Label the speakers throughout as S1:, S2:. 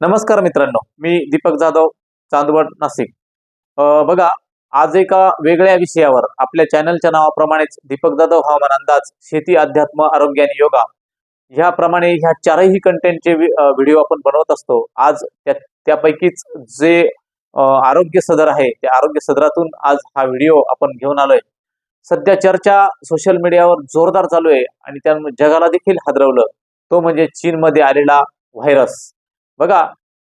S1: नमस्कार मित्रांनो मी दीपक जाधव चांदवड नाशिक. बघा आज एका वेगळ्या विषयावर आपल्या चॅनलच्या नावाप्रमाणेच दीपक जाधव हवामान अंदाज शेती अध्यात्म आरोग्य आणि योगा ह्याप्रमाणे ह्या चारही कंटेंटचे व्हिडिओ आपण बनवत असतो. आज त्या त्यापैकीच जे आरोग्य सदर आहे त्या आरोग्य सदरातून आज हा व्हिडिओ आपण घेऊन आलोय. सध्या चर्चा सोशल मीडियावर जोरदार चालू आहे आणि त्यामुळे जगाला देखील हादरवलं. तो म्हणजे चीनमध्ये आलेला व्हायरस बघा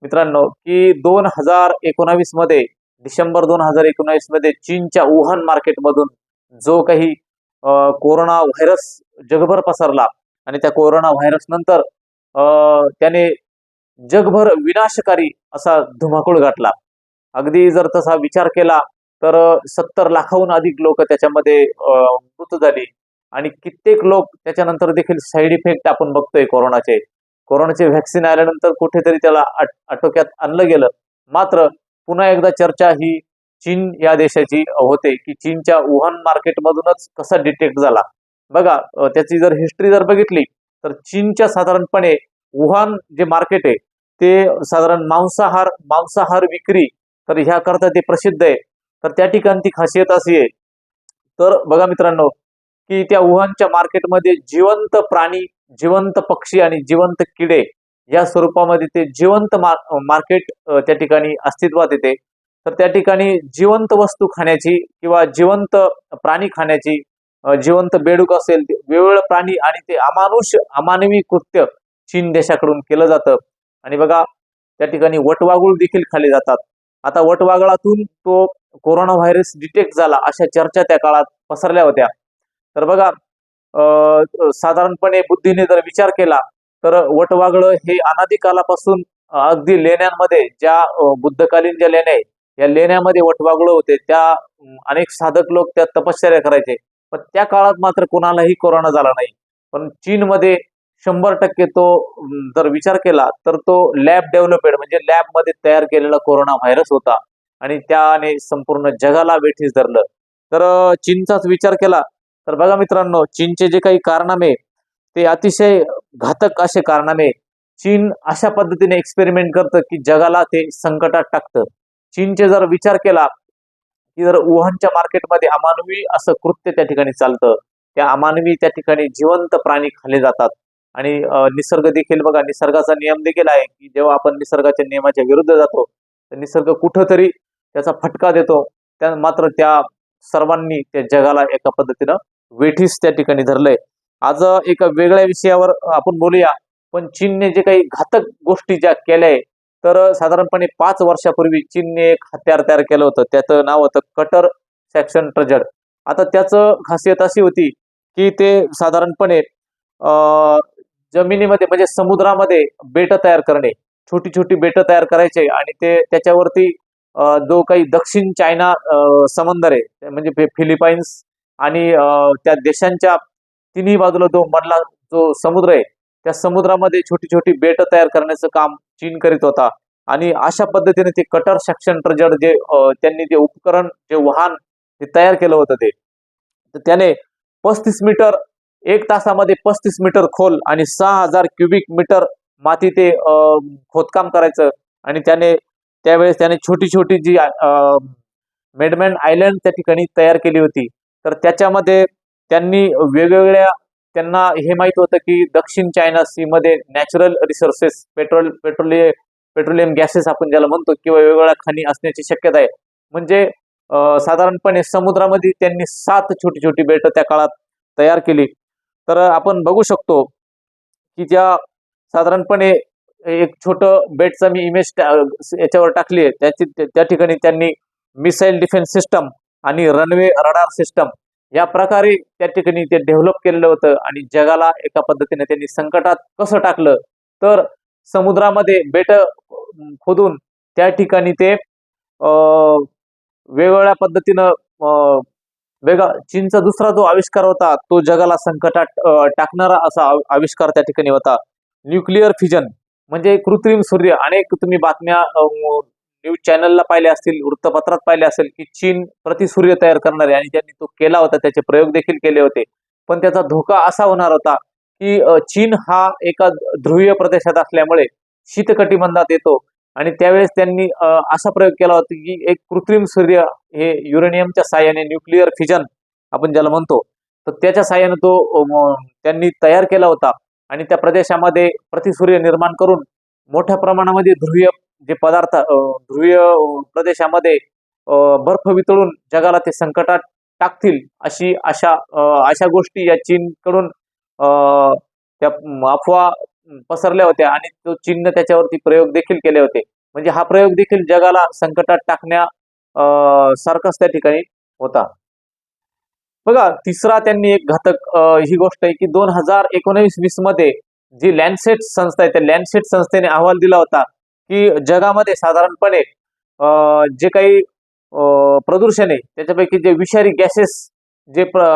S1: मित्रांनो की दोन हजार एकोणावीसमध्ये डिसेंबर दोन हजार एकोणावीसमध्ये चीनच्या वुहान मार्केटमधून जो काही कोरोना व्हायरस जगभर पसरला आणि त्या कोरोना व्हायरस नंतर त्याने जगभर विनाशकारी असा धुमाकूळ गाठला अगदी जर तसा विचार केला तर सत्तर लाखाहून अधिक लोक त्याच्यामध्ये मृत झाली. आणि कित्येक लोक त्याच्यानंतर देखील साईड इफेक्ट आपण बघतोय कोरोनाचे. कोरोनाचे व्हॅक्सिन आल्यानंतर कुठेतरी त्याला आटोक्यात आणलं गेलं. मात्र पुन्हा एकदा चर्चा ही चीन या देशाची होते की चीनच्या वुहान मार्केटमधूनच कसा डिटेक्ट झाला. बघा त्याची जर हिस्ट्री जर बघितली तर चीनच्या साधारणपणे वुहान जे मार्केट आहे ते साधारण मांसाहार मांसाहार विक्री तर ह्याकरता ते प्रसिद्ध आहे. तर त्या ठिकाणी ती खासियत अशी आहे. तर बघा मित्रांनो की त्या वुहानच्या मार्केटमध्ये जिवंत प्राणी जिवंत पक्षी आणि जिवंत किडे या स्वरूपामध्ये ते जिवंत मार मार्केट त्या ठिकाणी अस्तित्वात येते. तर त्या ठिकाणी जिवंत वस्तू खाण्याची किंवा जिवंत प्राणी खाण्याची जिवंत बेडूक असेल ते प्राणी आणि ते अमानुष अमानवी कृत्य चीन देशाकडून केलं जातं. आणि बघा त्या ठिकाणी वटवागुळ देखील खाली जातात. आता वटवागळातून तो कोरोना व्हायरस डिटेक्ट झाला अशा चर्चा त्या काळात पसरल्या होत्या. तर बघा साधारणपणे बुद्धीने जर विचार केला तर वटवागळ हे अनादी कालापासून अगदी लेण्यांमध्ये ज्या बुद्धकालीन ज्या लेण्या आहेत या लेण्यामध्ये वटवागळ होते त्या अनेक साधक लोक त्या तपश्चर्या करायचे. पण त्या काळात मात्र कोणालाही कोरोना झाला नाही. पण चीनमध्ये शंभर टक्के तो जर विचार केला तर तो लॅब डेव्हलपेड म्हणजे लॅबमध्ये तयार केलेला कोरोना व्हायरस होता. आणि त्याने संपूर्ण जगाला वेठीस धरलं. तर चीनचाच विचार केला तर बघा मित्रांनो चीनचे जे काही कारनामे ते अतिशय घातक असे कारनामे. चीन अशा पद्धतीने एक्सपेरिमेंट करतं की जगाला ते संकटात टाकतं. चीनचे जर विचार केला की जर वुहानच्या मार्केटमध्ये अमानवी असं कृत्य त्या ठिकाणी चालतं त्या अमानवी त्या ठिकाणी जिवंत प्राणी खाल्ले जातात. आणि निसर्ग देखील बघा निसर्गाचा नियम देखील आहे की जेव्हा आपण निसर्गाच्या नियमाच्या विरुद्ध जातो तर निसर्ग कुठंतरी त्याचा फटका देतो. त्या मात्र त्या सर्वांनी त्या जगाला एका पद्धतीनं वेठीस त्या ठिकाणी धरलंय. आज एका वेगळ्या विषयावर आपण बोलूया. पण चीनने जे काही घातक गोष्टी ज्या केल्या तर साधारणपणे पाच वर्षापूर्वी चीनने एक हत्यार तयार केलं होतं. त्याचं नाव होतं कटर सॅक्शन ट्रजड. आता त्याचं खासियत अशी होती की ते साधारणपणे जमिनीमध्ये म्हणजे समुद्रामध्ये बेट तयार करणे छोटी छोटी बेट तयार करायचे आणि ते त्याच्यावरती जो काही दक्षिण चायना समंदर आहे म्हणजे फिलिपाईन्स आणि त्या देशांच्या तिन्ही बाजूला जो मधला जो समुद्र आहे त्या समुद्रामध्ये छोटी छोटी बेट तयार करण्याचं काम चीन करीत होता. आणि अशा पद्धतीने ते कटर सेक्शन ट्रजड जे त्यांनी जे उपकरण जे वाहन ते तयार केलं होतं ते. तर त्याने पस्तीस मीटर एक तासामध्ये पस्तीस मीटर खोल आणि सहा हजार क्युबिक मीटर माती ते अं, खोदकाम करायचं. आणि त्याने त्यावेळेस त्याने छोटी छोटी जी मेडमॅन आयलंड त्या ठिकाणी तयार केली होती. तर त्याच्यामध्ये त्यांनी वेगवेगळ्या त्यांना हे माहीत होतं की दक्षिण चायना सी मध्ये नॅचरल रिसोर्सेस पेट्रोल पेट्रोलिय पेट्रोलियम गॅसेस आपण ज्याला म्हणतो किंवा वेगवेगळ्या खाणी असण्याची शक्यता आहे. म्हणजे साधारणपणे समुद्रामध्ये त्यांनी सात छोटी छोटी बेट त्या काळात तयार केली. तर आपण बघू शकतो की ज्या साधारणपणे एक छोटं बेटचा मी इमेज याच्यावर टाकली आहे. त्याची त्या ठिकाणी त्यांनी मिसाईल डिफेन्स सिस्टम आणि रनवे रडार सिस्टम या प्रकारे त्या ठिकाणी ते डेव्हलप केलेलं होतं आणि जगाला एका पद्धतीने त्यांनी संकटात कसं टाकलं तर समुद्रामध्ये बेट खोदून त्या ठिकाणी ते वेगवेगळ्या पद्धतीनं वेगळा चीनचा दुसरा जो आविष्कार होता तो जगाला संकटात टाकणारा असा आविष्कार त्या ठिकाणी होता. न्यूक्लिअर फिजन म्हणजे कृत्रिम सूर्य. अनेक तुम्ही बातम्या न्यूज चॅनलला पाहिले असतील वृत्तपत्रात पाहिले असेल की चीन प्रतिसूर्य तयार करणारे आणि ज्यांनी तो केला होता त्याचे प्रयोग देखील केले होते. पण त्याचा धोका असा होणार होता की चीन हा एका ध्रुवीय प्रदेशात असल्यामुळे शीतकटिबंधात येतो. आणि त्यावेळेस त्यांनी असा प्रयोग केला होता की एक कृत्रिम सूर्य हे युरेनियमच्या साह्याने न्यूक्लिअर फिजन आपण ज्याला म्हणतो तर त्याच्या साह्याने तो त्यांनी तयार केला होता. आणि त्या प्रदेशामध्ये प्रतिसूर्य निर्माण करून मोठ्या प्रमाणामध्ये ध्रुवीय जे पदार्थ ध्रुवीय प्रदेशामध्ये बर्फ वितळून जगाला ते संकटात टाकतील अशी अशा अशा गोष्टी या चीनकडून अ, त्या अफवा पसरल्या होत्या आणि तो चीननं त्याच्यावरती प्रयोग देखील केले होते. म्हणजे हा प्रयोग देखील जगाला संकटात टाकण्या अ, सारखाच त्या ठिकाणी होता. बघा तिसरा त्यांनी एक घातक ही गोष्ट आहे की दोन हजार एकोणवीस वीसमध्ये जी लँडसेट संस्था आहे त्या लँडसेट संस्थेने अहवाल दिला होता. की जगामध्ये साधारणपणे जे काही प्रदूषण आहे त्याच्यापैकी जे विषारी गॅसेस जे प्र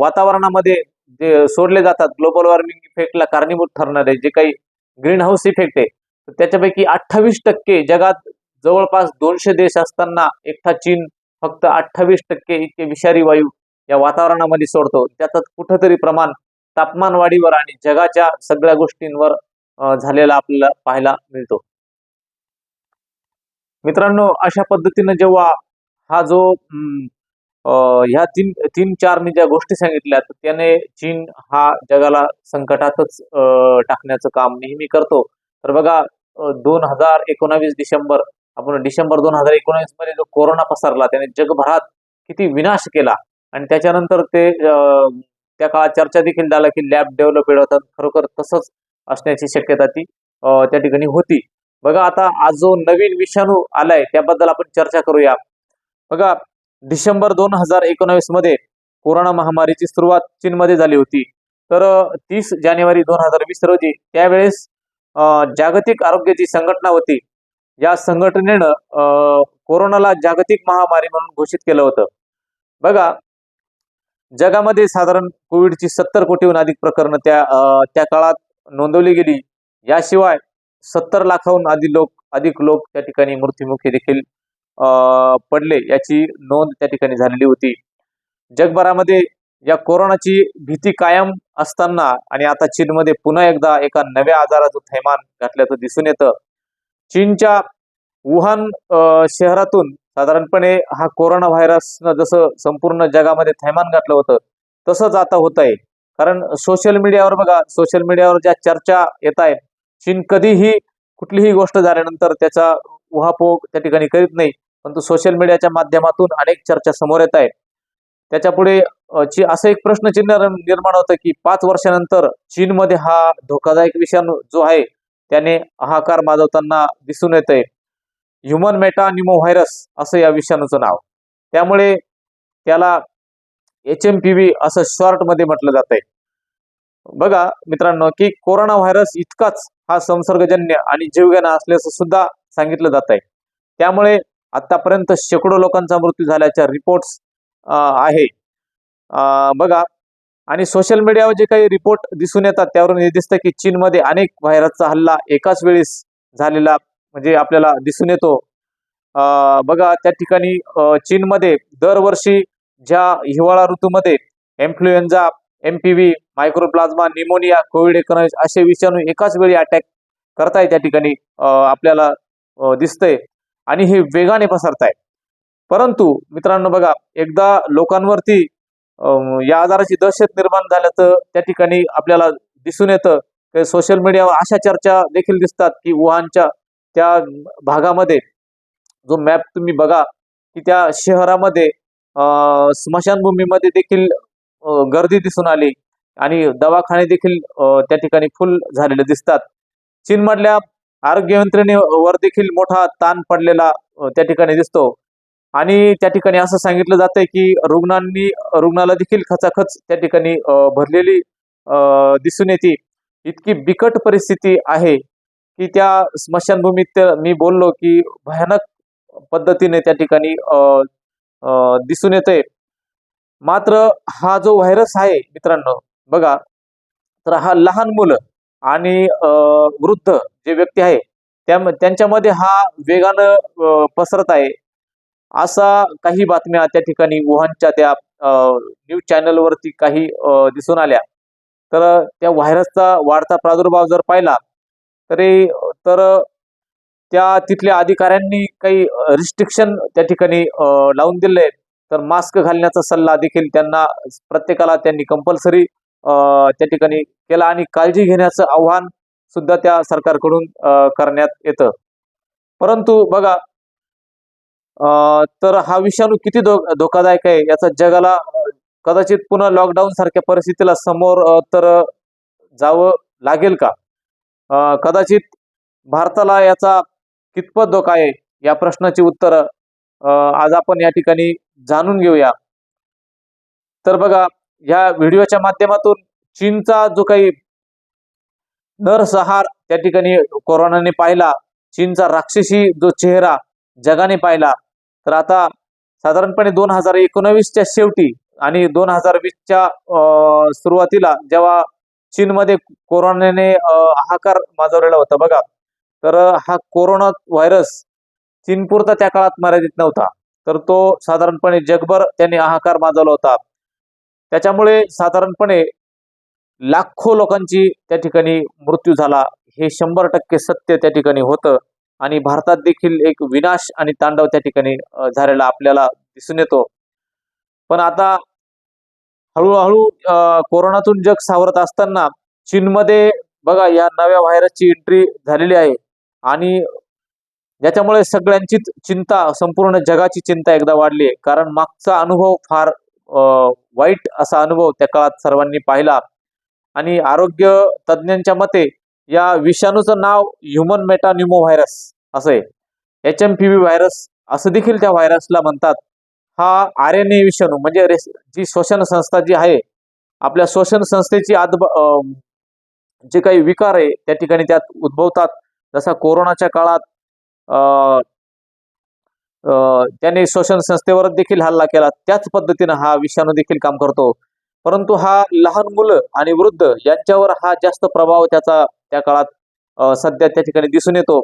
S1: वातावरणामध्ये जे सोडले जातात ग्लोबल वॉर्मिंग इफेक्टला कारणीभूत ठरणारे जे काही ग्रीन हाऊस इफेक्ट आहे त्याच्यापैकी अठ्ठावीस टक्के जगात जवळपास दोनशे देश असताना एकटा चीन फक्त अठ्ठावीस टक्के इतके विषारी वायू या वातावरणामध्ये सोडतो. त्याचं कुठंतरी प्रमाण तापमान वाढीवर आणि जगाच्या सगळ्या गोष्टींवर झालेला आपल्याला पाहायला मिळतो. मित्रांनो अशा पद्धतीनं जेव्हा हा जो ह्या तीन तीन चार मी ज्या गोष्टी सांगितल्या तर त्याने चीन हा जगाला संकटातच टाकण्याचं काम नेहमी करतो. तर बघा दोन हजार एकोणावीस डिसेंबर आपण डिसेंबर दोन हजार एकोणावीसमध्ये जो कोरोना पसरला त्याने जगभरात किती विनाश केला. आणि त्याच्यानंतर ते अ, त्या काळात चर्चा देखील झाला की लॅब डेव्हलपेड होतात खरोखर तसंच असण्याची शक्यता ती त्या ठिकाणी होती. बघा आता आज जो नवीन विषाणू आलाय त्याबद्दल आपण चर्चा करूया. बघा डिसेंबर दोन हजार एकोणावीसमध्ये कोरोना महामारीची सुरुवात चीनमध्ये झाली होती. तर तीस जानेवारी दोन हजार वीस रोजी त्यावेळेस जागतिक आरोग्याची संघटना होती. या संघटनेनं कोरोनाला जागतिक महामारी म्हणून घोषित केलं होतं. बघा जगामध्ये साधारण कोविडची सत्तर कोटीहून अधिक प्रकरणं त्या त्या काळात नोंदवली गेली. याशिवाय सत्तर लाखाहून अधिक लोक अधिक लोक त्या ठिकाणी मृत्युमुखी देखील पडले याची नोंद त्या ठिकाणी झालेली होती. जगभरामध्ये या कोरोनाची भीती कायम असताना आणि आता चीनमध्ये पुन्हा एकदा एका नव्या आजाराचं थैमान घातल्याचं दिसून येतं. चीनच्या वुहान शहरातून साधारणपणे हा कोरोना व्हायरसनं जसं संपूर्ण जगामध्ये थैमान घातलं होतं तसंच आता होत आहे कारण सोशल मीडियावर बघा सोशल मीडियावर ज्या चर्चा येत आहेत चीन कधीही कुठलीही गोष्ट झाल्यानंतर त्याचा उहापोह त्या ठिकाणी करीत नाही परंतु सोशल मीडियाच्या माध्यमातून अनेक चर्चा समोर येत आहेत. त्याच्यापुढे ची असं एक प्रश्नचिन्ह चिन्ह निर्माण होतं की पाच वर्षानंतर चीनमध्ये हा धोकादायक विषाणू जो आहे त्याने हाहाकार माजवताना दिसून येत आहे ह्युमन मेटा व्हायरस असं या विषाणूचं नाव. त्यामुळे त्याला एच एम पी व्ही असं शॉर्टमध्ये म्हटलं जात आहे बघा मित्रांनो की कोरोना व्हायरस इतकाच हा संसर्गजन्य आणि जीवघेणा असल्याचं सुद्धा सांगितलं जात आहे. त्यामुळे आतापर्यंत शेकडो लोकांचा मृत्यू झाल्याच्या रिपोर्ट्स आहे. बघा. आणि सोशल मीडियावर जे काही रिपोर्ट दिसून येतात त्यावरून हे दिसतं की चीनमध्ये अनेक व्हायरसचा हल्ला एकाच वेळेस झालेला म्हणजे आपल्याला दिसून येतो. अं, बघा त्या ठिकाणी चीनमध्ये दरवर्षी ज्या हिवाळा ऋतूमध्ये influenza MPV micro V mycoplasma pneumonia COVID एकोणीस असे विषाणू एकाच वेळी अटॅक करताय त्या ठिकाणी आपल्याला दिसतंय आणि हे वेगाने पसरताय. परंतु मित्रांनो बघा एकदा लोकांवरती या आजाराची दहशत निर्माण झाल्याचं त्या ठिकाणी आपल्याला दिसून येतं. सोशल मीडियावर अशा चर्चा देखील दिसतात की वुहानच्या त्या भागामध्ये जो मॅप तुम्ही बघा की त्या शहरामध्ये स्मशानभूमीमध्ये देखील गर्दी दिसून आली. आणि दवाखाने देखील त्या ठिकाणी फुल झालेले दिसतात. चीनमधल्या आरोग्य यंत्रणेवर देखील मोठा ताण पडलेला त्या ठिकाणी दिसतो. आणि त्या ठिकाणी असं सांगितलं जातंय की रुग्णांनी रुग्णाला देखील खचाखच त्या ठिकाणी भरलेली दिसून येते. इतकी बिकट परिस्थिती आहे की त्या स्मशानभूमीत मी बोललो की भयानक पद्धतीने त्या ठिकाणी दिसून येते मात्र हा जो व्हायरस आहे मित्रांनो बघा. तर हा लहान मुलं आणि वृद्ध जे व्यक्ती आहे त्या त्यांच्यामध्ये हा वेगानं पसरत आहे. असा काही बातम्या त्या ठिकाणी वुहानच्या त्या न्यूज चॅनलवरती काही अं, दिसून आल्या. तर त्या व्हायरसचा वाढता प्रादुर्भाव जर पाहिला तरी तर त्या तिथल्या अधिकाऱ्यांनी काही रिस्ट्रिक्शन त्या ठिकाणी लावून दिले तर मास्क घालण्याचा सल्ला देखील त्यांना प्रत्येकाला त्यांनी कंपल्सरी त्या ठिकाणी केला आणि काळजी घेण्याचं आव्हान सुद्धा त्या सरकारकडून करण्यात येतं. परंतु बघा तर हा विषाणू किती धो धोकादायक आहे याचा जगाला कदाचित पुन्हा लॉकडाऊन सारख्या परिस्थितीला समोर तर जावं लागेल का? कदाचित भारताला याचा कितपत धोका आहे या प्रश्नाची उत्तर आज आपण या ठिकाणी जाणून घेऊया. तर बघा या व्हिडिओच्या माध्यमातून चीनचा जो काही नरसहार त्या ठिकाणी कोरोनाने पाहिला चीनचा राक्षसी जो चेहरा जगाने पाहिला तर आता साधारणपणे दोन हजार एकोणवीसच्या शेवटी आणि दोन हजार वीसच्या सुरुवातीला जेव्हा चीनमध्ये कोरोनाने हाकार माजवलेला होता बघा तर हा कोरोना व्हायरस चीनपुरता त्या काळात मर्यादित नव्हता. तर तो साधारणपणे जगभर त्यांनी हाहाकार माजवला होता. त्याच्यामुळे साधारणपणे लाखो लोकांची त्या ठिकाणी मृत्यू झाला. हे शंभर टक्के सत्य त्या ठिकाणी होतं आणि भारतात देखील एक विनाश आणि तांडव त्या ठिकाणी झालेला आपल्याला दिसून येतो. पण आता हळूहळू कोरोनातून जग सावरत असताना चीनमध्ये बघा या नव्या व्हायरसची एंट्री झालेली आहे. आणि याच्यामुळे सगळ्यांचीच चिंता संपूर्ण जगाची चिंता एकदा वाढली आहे. कारण मागचा अनुभव फार वाईट असा अनुभव त्या काळात सर्वांनी पाहिला. आणि आरोग्य तज्ज्ञांच्या मते या विषाणूचं नाव ह्युमन मेटान्युमो व्हायरस असं आहे. H M P V virus असं देखील त्या व्हायरसला म्हणतात. हा आर एन ए विषाणू म्हणजे जी श्वसन संस्था जी आहे आपल्या श्वसन संस्थेची आद जे काही विकार आहे त्या ठिकाणी त्यात उद्भवतात. जसा कोरोनाच्या काळात त्याने श्वसन संस्थेवर देखील हल्ला केला. त्याच पद्धतीनं हा विषाणू देखील काम करतो. परंतु हा लहान मुलं आणि वृद्ध यांच्यावर हा जास्त प्रभाव त्याचा त्या काळात सध्या त्या ठिकाणी दिसून येतो.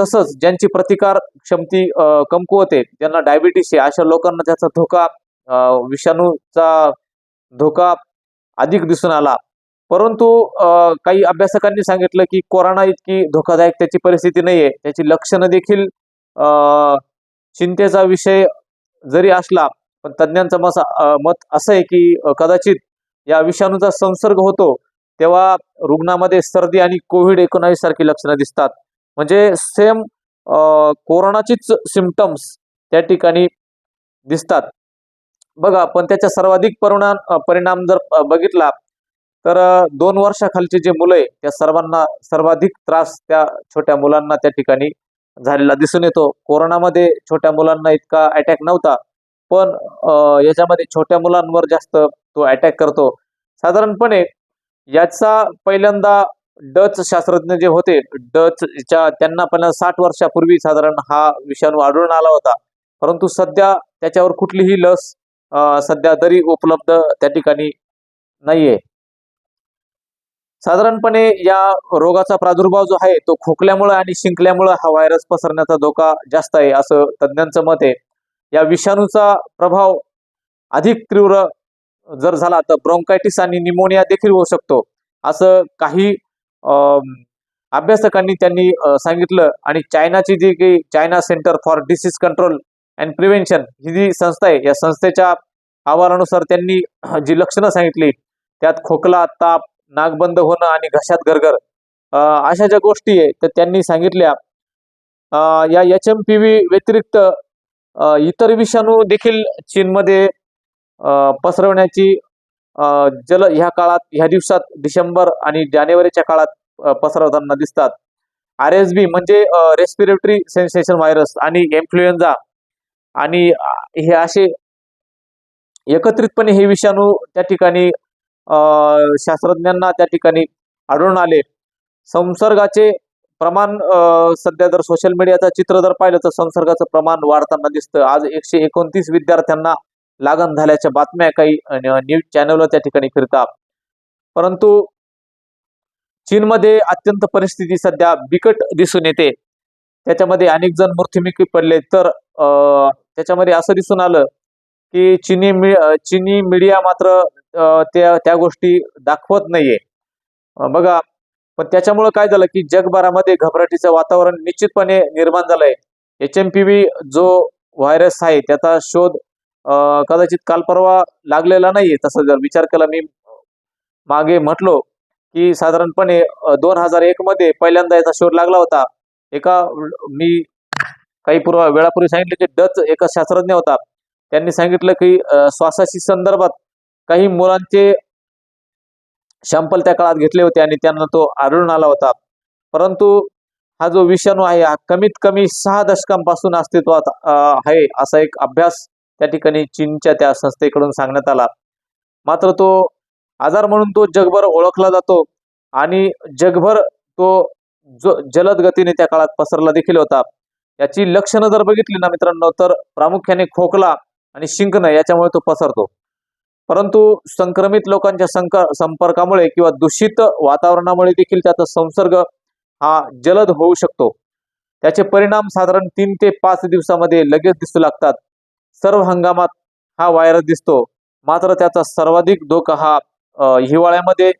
S1: तसंच ज्यांची प्रतिकार क्षमती कमकुवते कमकुवत आहे ज्यांना डायबिटीस आहे अशा लोकांना त्याचा धोका विषाणूचा धोका अधिक दिसून आला. परंतु काही अभ्यासकांनी सांगितलं की कोरोना इतकी धोकादायक त्याची परिस्थिती नाही आहे त्याची लक्षणं देखील चिंतेचा विषय जरी असला पण तज्ज्ञांचं मत मत असं आहे की कदाचित या विषाणूचा संसर्ग होतो तेव्हा रुग्णामध्ये सर्दी आणि कोविड एकोणावीस सारखी लक्षणं दिसतात. म्हणजे सेम कोरोनाचीच सिमटम्स त्या ठिकाणी दिसतात. बघा पण त्याचा सर्वाधिक परिणाम परिणाम जर बघितला तर दोन वर्षाखालचे जे मुलं आहे त्या सर्वांना सर्वाधिक त्रास त्या छोट्या मुलांना त्या ठिकाणी झालेला दिसून येतो. कोरोनामध्ये छोट्या मुलांना इतका अटॅक नव्हता पण याच्यामध्ये छोट्या मुलांवर जास्त तो अटॅक करतो. साधारणपणे याचा पहिल्यांदा डच शास्त्रज्ञ जे होते डचच्या त्यांना पण साठ वर्षापूर्वी साधारण हा विषाणू आढळून आला होता. परंतु सध्या त्याच्यावर कुठलीही लस सध्या तरी उपलब्ध त्या ठिकाणी नाहीये. साधारणपणे या रोगाचा प्रादुर्भाव जो आहे तो खोकल्यामुळे आणि शिंकल्यामुळे हा व्हायरस पसरण्याचा धोका जास्त आहे असं तज्ज्ञांचं मत आहे. या विषाणूचा प्रभाव अधिक तीव्र जर झाला तर ब्रोंकायटिस आणि निमोनिया देखील होऊ शकतो असं काही अभ्यासकांनी त्यांनी सांगितलं आणि चायनाची जी काही China centre for disease control and prevention ही जी संस्था आहे या संस्थेच्या अहवालानुसार त्यांनी जी लक्षणं सांगितली त्यात खोकला ताप नागबंद होणं आणि घशात गरगर अशा ज्या गोष्टी आहे तर त्यांनी सांगितल्या. या एच एम पी व्ही व्यतिरिक्त इतर विषाणू देखील चीनमध्ये पसरवण्याची जल ह्या काळात ह्या दिवसात डिसेंबर आणि जानेवारीच्या काळात पसरवताना दिसतात. आर एस बी म्हणजे रेस्पिरेटरी सेन्सेशन व्हायरस आणि इन्फ्लुएन्झा आणि हे असे एकत्रितपणे हे विषाणू त्या ठिकाणी शास्त्रज्ञांना त्या ठिकाणी आढळून आले. संसर्गाचे प्रमाण सध्या जर सोशल मीडियाचं चित्र जर पाहिलं तर संसर्गाचं प्रमाण वाढताना दिसतं. आज एकशे एकोणतीस विद्यार्थ्यांना लागण झाल्याच्या बातम्या काही न्यूज चॅनलवर त्या ठिकाणी फिरतात परंतु चीनमध्ये अत्यंत परिस्थिती सध्या बिकट दिसून येते. त्याच्यामध्ये अनेक जण मृत्युमुखी पडले तर त्याच्यामध्ये असं दिसून आलं की चीनी मी चीनी मीडिया मात्र त्या त्या गोष्टी दाखवत नाहीये. बघा पण त्याच्यामुळे काय झालं की जगभरामध्ये घबराटीचं वातावरण निश्चितपणे निर्माण झालंय. एच एम पी व्ही जो व्हायरस आहे त्याचा शोध कदाचित काल परवा लागलेला नाहीये. तसं जर विचार केला मी मागे म्हटलो की साधारणपणे दोन हजार एक मध्ये पहिल्यांदा याचा शोध लागला होता. एका मी काही पूर्व वेळापूर्वी सांगितले की डच एका शास्त्रज्ञ होता. त्यांनी सांगितलं की श्वासाशी संदर्भात काही मुलांचे सॅम्पल त्या काळात घेतले होते आणि त्यांना तो आढळून आला होता. परंतु हा जो विषाणू आहे हा कमीत कमी सहा दशकांपासून अस्तित्वात आहे असा एक अभ्यास त्या ठिकाणी चीनच्या त्या संस्थेकडून सांगण्यात आला. मात्र तो आजार म्हणून तो जगभर ओळखला जातो आणि जगभर तो जो जलद गतीने त्या काळात पसरला देखील होता. याची लक्षणं जर बघितली ना मित्रांनो तर प्रामुख्याने खोकला आणि शिंकणं याच्यामुळे तो पसरतो. परंतु संक्रमित लोकांच्या संक संपर्कामुळे किंवा दूषित वातावरणामुळे देखील त्याचा संसर्ग हा जलद होऊ शकतो. त्याचे परिणाम साधारण तीन ते पाच दिवसामध्ये लगेच दिसू लागतात. सर्व हंगामात हा व्हायरस दिसतो. मात्र त्याचा सर्वाधिक धोका हा हिवाळ्यामध्ये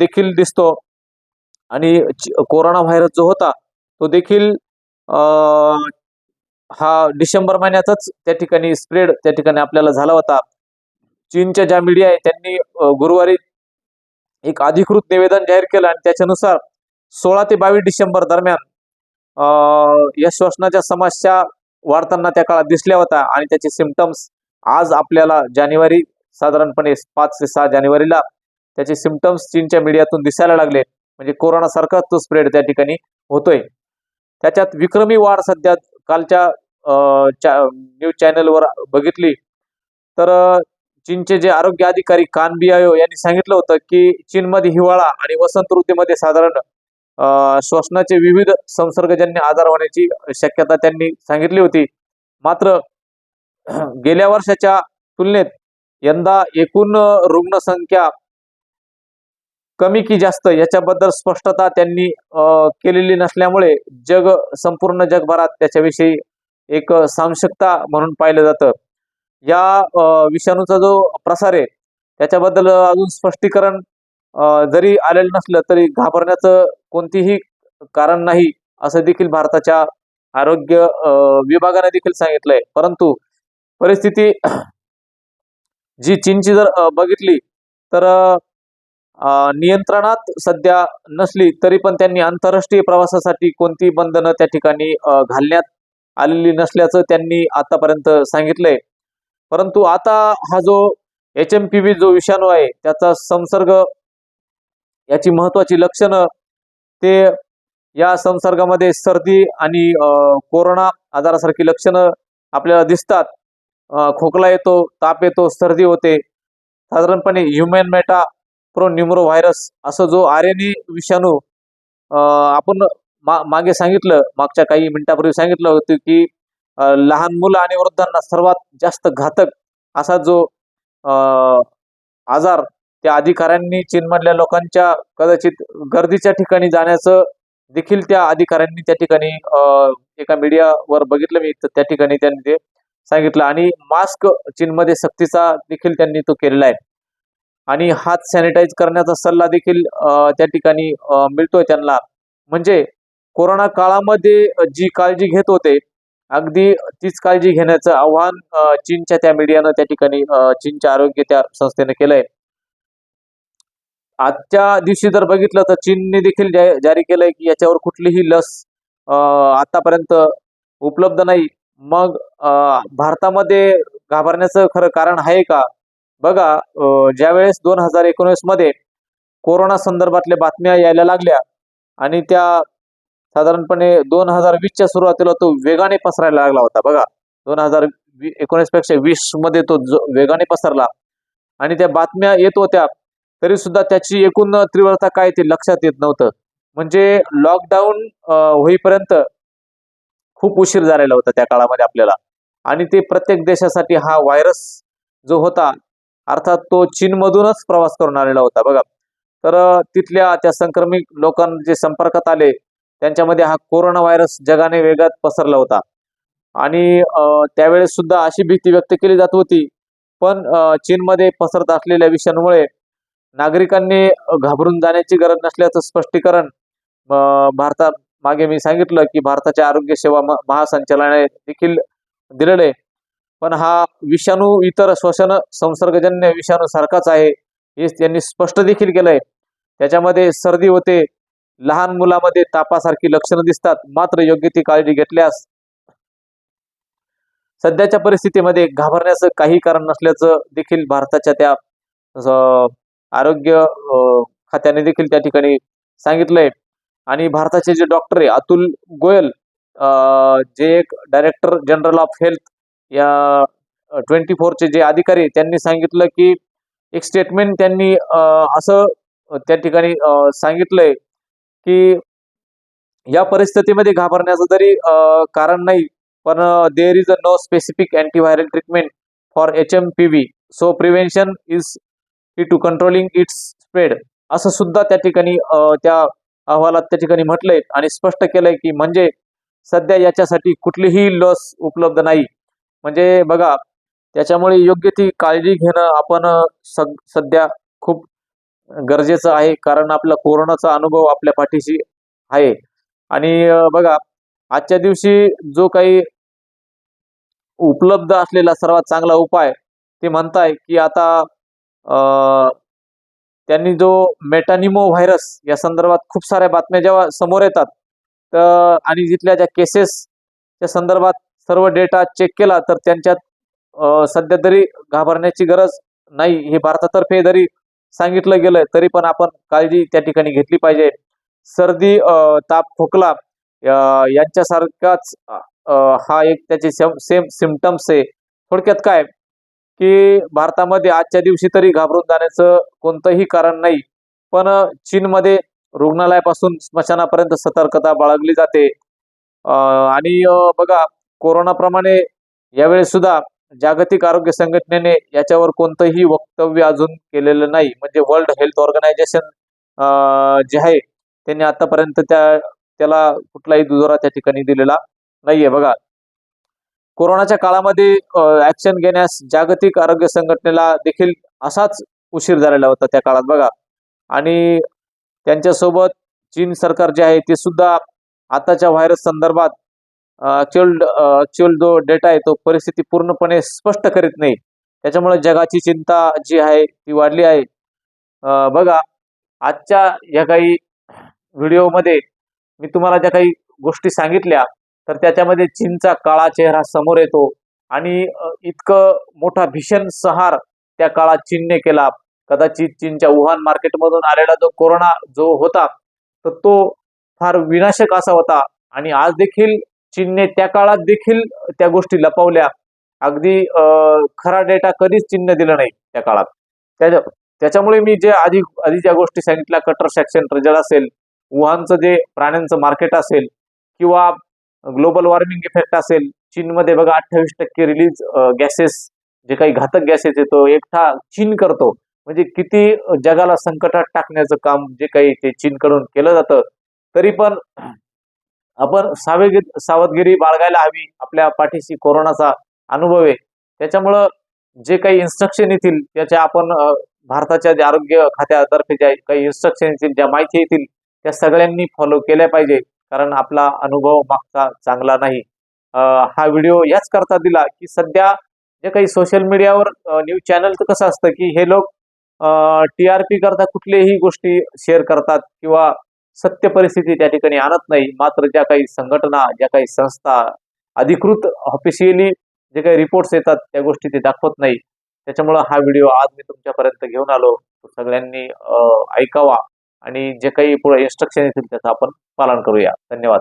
S1: देखील दिसतो. आणि कोरोना व्हायरस जो होता तो देखील हा डिसेंबर महिन्यातच त्या ठिकाणी स्प्रेड त्या ठिकाणी आपल्याला झाला होता. चीनच्या ज्या मीडिया आहे त्यांनी गुरुवारी एक अधिकृत निवेदन जाहीर केलं आणि त्याच्यानुसार सोळा ते बावीस डिसेंबर दरम्यान अ, या श्वसनाच्या समस्या वाढताना त्या काळात दिसल्या होत्या आणि त्याचे सिमटम्स आज आपल्याला जानेवारी साधारणपणे पाच ते सहा जानेवारीला त्याचे सिमटम्स चीनच्या मीडियातून दिसायला लागले. म्हणजे कोरोनासारखाच तो स्प्रेड त्या ठिकाणी होतोय. त्याच्यात विक्रमी वाढ सध्या कालच्या न्यूज चॅनलवर बघितली तर चीनचे जे आरोग्य अधिकारी कान बियायो यांनी सांगितलं होतं की चीनमध्ये हिवाळा आणि वसंत ऋतूमध्ये साधारण श्वसनाचे विविध संसर्गजन्य आजार होण्याची शक्यता त्यांनी सांगितली होती. मात्र गेल्या वर्षाच्या तुलनेत यंदा एकूण रुग्णसंख्या कमी की जास्त याच्याबद्दल स्पष्टता त्यांनी केलेली नसल्यामुळे जग संपूर्ण जगभरात त्याच्याविषयी एक सामशकता म्हणून पाहिलं जातं. या विषाणूचा जो प्रसार आहे त्याच्याबद्दल अजून स्पष्टीकरण जरी आलेलं नसलं तरी घाबरण्याचं कोणतीही कारण नाही असं देखील भारताच्या आरोग्य विभागाने देखील सांगितलंय. परंतु परिस्थिती जी चीनची जर बघितली तर नियंत्रणात सध्या नसली तरी पण त्यांनी आंतरराष्ट्रीय प्रवासासाठी कोणती बंधनं त्या ठिकाणी घालण्यात आलेली नसल्याचं त्यांनी आतापर्यंत सांगितलंय. परंतु आता हा जो एच एम पी व्ही जो विषाणू आहे त्याचा संसर्ग याची महत्वाची लक्षणं ते या संसर्गामध्ये सर्दी आणि कोरोना आजारासारखी लक्षणं आपल्याला दिसतात. खोकला येतो ताप येतो सर्दी होते. साधारणपणे ह्युमेन मेटा प्रो न्युमरो व्हायरस असं जो आर एन विषाणू आपण मा मागे सांगितलं मागच्या काही मिनिटापूर्वी सांगितलं होतं की लहान मुलं आणि वृद्धांना सर्वात जास्त घातक असा जो अ, आजार त्या अधिकाऱ्यांनी चीनमधल्या लोकांच्या कदाचित गर्दीच्या ठिकाणी जाण्याचं देखील त्या अधिकाऱ्यांनी त्या ठिकाणी एका मीडियावर बघितलं. मी त्या ठिकाणी त्यांनी ते सांगितलं. आणि मास्क चीनमध्ये सक्तीचा देखील त्यांनी तो केलेला आहे. आणि हात सॅनिटाईज करण्याचा सल्ला देखील त्या ठिकाणी मिळतोय त्यांना. म्हणजे कोरोना काळामध्ये जी काळजी घेत होते अगदी तीच काळजी घेण्याचं आव्हान चीनच्या त्या मीडियानं त्या ठिकाणी चीनच्या आरोग्य त्या संस्थेने केलंय. आजच्या दिवशी जर बघितलं तर चीनने देखील जारी केलंय की याच्यावर कुठलीही लस आतापर्यंत उपलब्ध नाही. मग भारतामध्ये घाबरण्याचं खरं कारण आहे का? बघा ज्यावेळेस दोन हजार एकोणीसमध्ये कोरोना संदर्भातल्या बातम्या यायला लागल्या आणि त्या साधारणपणे दोन हजार वीसच्या सुरुवातीला तो वेगाने पसरायला लागला होता. बघा दोन हजार एकोणीसपेक्षा वीसमध्ये तो जो वेगाने पसरला. आणि त्या बातम्या येत होत्या तरी सुद्धा त्याची एकूण तीव्रता काय ते लक्षात येत नव्हतं. म्हणजे लॉकडाऊन होईपर्यंत खूप उशीर झालेला होता त्या काळामध्ये आपल्याला. आणि ते प्रत्येक देशासाठी हा व्हायरस जो होता अर्थात तो चीनमधूनच प्रवास करून आलेला होता. बघा तर तिथल्या त्या संक्रमित लोकांचे संपर्कात आले. त्यांच्यामध्ये हा कोरोना व्हायरस जगाने वेगात पसरला होता. आणि त्यावेळेस सुद्धा अशी भीती व्यक्त केली जात होती. पण चीनमध्ये पसरत असलेल्या विषाणूमुळे नागरिकांनी घाबरून जाण्याची गरज नसल्याचं स्पष्टीकरण भारतात मागे मी सांगितलं की भारताच्या आरोग्य सेवा महासंचालनाने देखील दिलेले. पण हा विषाणू इतर श्वसन संसर्गजन्य विषाणू सारखाच आहे हे त्यांनी स्पष्ट देखील केलंय. त्याच्यामध्ये सर्दी होते लहान मुलामध्ये तापासारखी लक्षणं दिसतात. मात्र योग्य ती काळजी घेतल्यास सध्याच्या परिस्थितीमध्ये घाबरण्याचं काही कारण नसल्याचं देखील भारताच्या त्या आरोग्य खात्याने देखील त्या ठिकाणी सांगितलंय. आणि भारताचे जे डॉक्टर आहे अतुल गोयल अ, जे एक डायरेक्टर जनरल ऑफ हेल्थ या ट्वेंटी फोरचे जे अधिकारी त्यांनी सांगितलं की एक स्टेटमेंट त्यांनी असं त्या ठिकाणी सांगितलंय की या परिस्थितीमध्ये घाबरण्याचं जरी कारण नाही. पण there is a no specific antiviral treatment for H M P V so prevention is key to controlling its spread असं सुद्धा त्या ठिकाणी त्या अहवालात त्या ठिकाणी म्हटलंय आणि स्पष्ट केलंय की म्हणजे सध्या याच्यासाठी कुठलीही लस उपलब्ध नाही. म्हणजे बघा त्याच्यामुळे योग्य ती काळजी घेणं आपण सग सध्या खूप गरजेचं आहे कारण आपला कोरोनाचा अनुभव आपल्या पाठीशी आहे. आणि बघा आजच्या दिवशी जो काही उपलब्ध असलेला सर्वात चांगला उपाय ते म्हणताय की आता त्यांनी जो मेटानिमो व्हायरस या संदर्भात खूप साऱ्या बातम्या जेव्हा समोर येतात तर आणि जिथल्या ज्या केसेसच्या संदर्भात सर्व डेटा चेक केला तर त्यांच्यात सध्या तरी घाबरण्याची गरज नाही. हे भारतातर्फे जरी सांगितलं गेलं तरी पण आपण काळजी त्या ठिकाणी घेतली पाहिजे. सर्दी ताप खोकला यांच्यासारखाच हा एक त्याचे सेम सेम सिमटम्स आहे. थोडक्यात काय? की भारतामध्ये आजच्या दिवशी तरी घाबरून जाण्याचं कोणतंही कारण नाही. पण चीनमध्ये रुग्णालयापासून स्मशानापर्यंत सतर्कता बाळगली जाते. आणि बघा कोरोनाप्रमाणे यावेळेस सुद्धा जागतिक आरोग्य संघटनेने याच्यावर कोणतंही वक्तव्य अजून केलेलं नाही. म्हणजे वर्ल्ड हेल्थ ऑर्गनायझेशन जे आहे त्यांनी आतापर्यंत त्या त्याला कुठलाही दुजोरा त्या ठिकाणी दिलेला नाहीये. बघा कोरोनाच्या काळामध्ये ऍक्शन घेण्यास जागतिक आरोग्य संघटनेला देखील असाच उशीर झालेला होता त्या काळात. बघा आणि त्यांच्यासोबत चीन सरकार जे आहे ते सुद्धा आताच्या व्हायरस संदर्भात ऍक्च्युअल ऍक्च्युअल जो डेटा आहे तो परिस्थिती पूर्णपणे स्पष्ट करीत नाही. त्याच्यामुळे जगाची चिंता जी आहे ती वाढली आहे. बघा आजच्या या काही व्हिडिओमध्ये मी तुम्हाला ज्या काही गोष्टी सांगितल्या तर त्याच्यामध्ये चीनचा काळा चेहरा समोर येतो आणि इतकं मोठा भीषण सहार त्या काळात चीनने केला. कदाचित चीनच्या वुहान मार्केटमधून आलेला जो कोरोना जो होता तर तो फार विनाशक असा होता. आणि आज देखील चीनने त्या काळात देखील त्या गोष्टी लपवल्या. अगदी खरा डेटा कधीच चीनने दिला नाही त्या काळात. त्याच्या त्याच्यामुळे मी जे आधी आधी ज्या गोष्टी सांगितल्या कटर सेक्शन रिझल्ट असेल वुहानचं जे प्राण्यांचं मार्केट असेल किंवा ग्लोबल वॉर्मिंग इफेक्ट असेल चीनमध्ये बघा अठ्ठावीस टक्के रिलीज गॅसेस जे काही घातक गॅसेस येतो एकटा चीन करतो. म्हणजे किती जगाला संकटात टाकण्याचं काम जे काही ते चीनकडून केलं जातं तरी पण आपण सावधगिरी सावधगिरी बाळगायला हवी. आपल्या पाठीशी कोरोनाचा अनुभव आहे. त्याच्यामुळं जे काही इन्स्ट्रक्शन येतील त्याच्या आपण भारताच्या जे आरोग्य खात्यातर्फे ज्या काही इन्स्ट्रक्शन येतील ज्या माहिती येतील त्या सगळ्यांनी फॉलो केल्या पाहिजे. कारण आपला अनुभव मागचा चांगला नाही. हा व्हिडिओ याच करता दिला की सध्या जे काही सोशल मीडियावर न्यूज चॅनलचं कसं असतं की हे लोक टी आर पी करता कुठल्याही गोष्टी शेअर करतात किंवा सत्य परिस्थिती त्या ठिकाणी आणत नाही. मात्र ज्या काही संघटना ज्या काही संस्था अधिकृत ऑफिशियली जे काही रिपोर्ट्स येतात त्या गोष्टी ते दाखवत नाही. त्याच्यामुळं हा व्हिडिओ आज मी तुमच्यापर्यंत घेऊन आलो. तो सगळ्यांनी ऐकावा आणि जे काही पुढे इन्स्ट्रक्शन येतील त्याचं आपण पालन करूया. धन्यवाद.